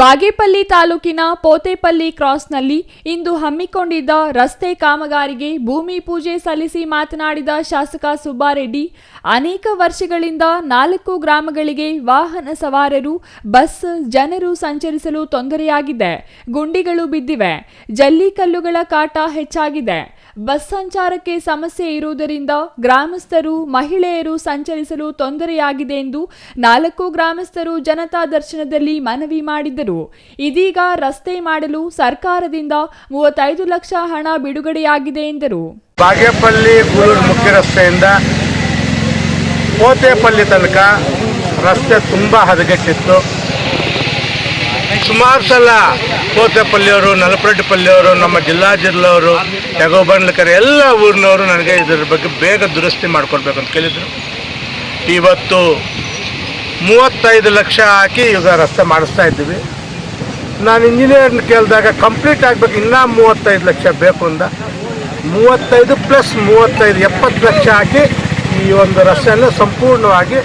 ಬಾಗೇಪಲ್ಲಿ ತಾಲೂಕಿನ ಪೋತೇಪಲ್ಲಿ ಕ್ರಾಸ್ನಲ್ಲಿ ಇಂದು ಹಮ್ಮಿಕೊಂಡಿದ್ದ ರಸ್ತೆ ಕಾಮಗಾರಿಗೆ ಭೂಮಿ ಪೂಜೆ ಸಲ್ಲಿಸಿ ಮಾತನಾಡಿದ ಶಾಸಕ ಸುಬ್ಬಾರೆಡ್ಡಿ, ಅನೇಕ ವರ್ಷಗಳಿಂದ ನಾಲ್ಕು ಗ್ರಾಮಗಳಿಗೆ ವಾಹನ ಸವಾರರು, ಬಸ್ ಜನರು ಸಂಚರಿಸಲು ತೊಂದರೆಯಾಗಿದೆ, ಗುಂಡಿಗಳು ಬಿದ್ದಿವೆ ಜಲ್ಲಿಕಲ್ಲುಗಳ ಕಾಟ ಹೆಚ್ಚಾಗಿದೆ. ಬಸ್ ಸಂಚಾರಕ್ಕೆ ಸಮಸ್ಯೆ ಇರುವುದರಿಂದ ಗ್ರಾಮಸ್ಥರು, ಮಹಿಳೆಯರು ಸಂಚರಿಸಲು ತೊಂದರೆಯಾಗಿದೆ ಎಂದು ನಾಲ್ಕು ಗ್ರಾಮಸ್ಥರು ಜನತಾ ದರ್ಶನದಲ್ಲಿ ಮನವಿ ಮಾಡಿದ್ದರು ಇದೀಗ ರಸ್ತೆ ಮಾಡಲು ಸರ್ಕಾರದಿಂದ ಮೂವತ್ತೈದು ಲಕ್ಷ ಹಣ ಬಿಡುಗಡೆಯಾಗಿದೆ ಎಂದರು. ಬಾಗೇಪಲ್ಲಿ ಮುಖ್ಯ ರಸ್ತೆಯಿಂದ ಕೋತೆಪಲ್ಲಿ ತನಕ ರಸ್ತೆ ತುಂಬಾ ಹದಗೆಟ್ಟಿತ್ತು. ಸುಮಾರು ಸಲ ಪೋತೇಪಲ್ಲಿಯವರು ನಲಪರೆಡ್ಡಿಪಲ್ಲಿಯವರು, ನಮ್ಮ ಜಿಲ್ಲಾ ಜಿಲ್ಲೆಯವರು ಯಗೋಬಂಡ್ಲಕರ್ ಎಲ್ಲ ಊರಿನವರು ನನಗೆ ಇದರ ಬಗ್ಗೆ ಬೇಗ ದುರಸ್ತಿ ಮಾಡ್ಕೊಡ್ಬೇಕು ಅಂತ ಕೇಳಿದರು. ಇವತ್ತು ಮೂವತ್ತೈದು ಲಕ್ಷ ಹಾಕಿ ಈಗ ರಸ್ತೆ ಮಾಡಿಸ್ತಾ ಇದ್ದೀವಿ. ನಾನು ಇಂಜಿನಿಯರ್ನ ಕೇಳಿದಾಗ ಕಂಪ್ಲೀಟ್ ಆಗಬೇಕು, ಇನ್ನೂ ಮೂವತ್ತೈದು ಲಕ್ಷ ಬೇಕು ಅಂದ. ಮೂವತ್ತೈದು ಪ್ಲಸ್ ಮೂವತ್ತೈದು, ಎಪ್ಪತ್ತು ಲಕ್ಷ ಹಾಕಿ ಈ ಒಂದು ರಸ್ತೆಯನ್ನು ಸಂಪೂರ್ಣವಾಗಿ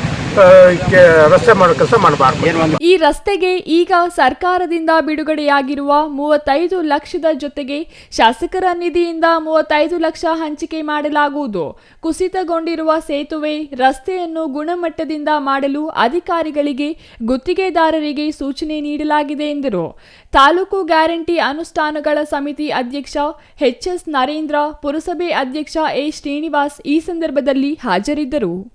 ರಸ್ತೆ ಮಾಡೋ ಕೆಲಸ ಮಾಡಬಾರ್ದು. ಈ ರಸ್ತೆಗೆ ಈಗ ಸರ್ಕಾರದಿಂದ ಬಿಡುಗಡೆಯಾಗಿರುವ ಮೂವತ್ತೈದು ಲಕ್ಷದ ಜೊತೆಗೆ ಶಾಸಕರ ನಿಧಿಯಿಂದ ಮೂವತ್ತೈದು ಲಕ್ಷ ಹಂಚಿಕೆ ಮಾಡಲಾಗುವುದು. ಕುಸಿತಗೊಂಡಿರುವ ಸೇತುವೆ ರಸ್ತೆಯನ್ನು ಗುಣಮಟ್ಟದಿಂದ ಮಾಡಲು ಅಧಿಕಾರಿಗಳಿಗೆ ಗುತ್ತಿಗೆದಾರರಿಗೆ ಸೂಚನೆ ನೀಡಲಾಗಿದೆ ಎಂದರು. ತಾಲೂಕು ಗ್ಯಾರಂಟಿ ಅನುಷ್ಠಾನಗಳ ಸಮಿತಿ ಅಧ್ಯಕ್ಷ ಎಚ್ಎಸ್ ನರೇಂದ್ರ ಪುರಸಭೆ ಅಧ್ಯಕ್ಷ ಎ ಶ್ರೀನಿವಾಸ್ ಈ ಸಂದರ್ಭದಲ್ಲಿ ಹಾಜರಿದ್ದರು.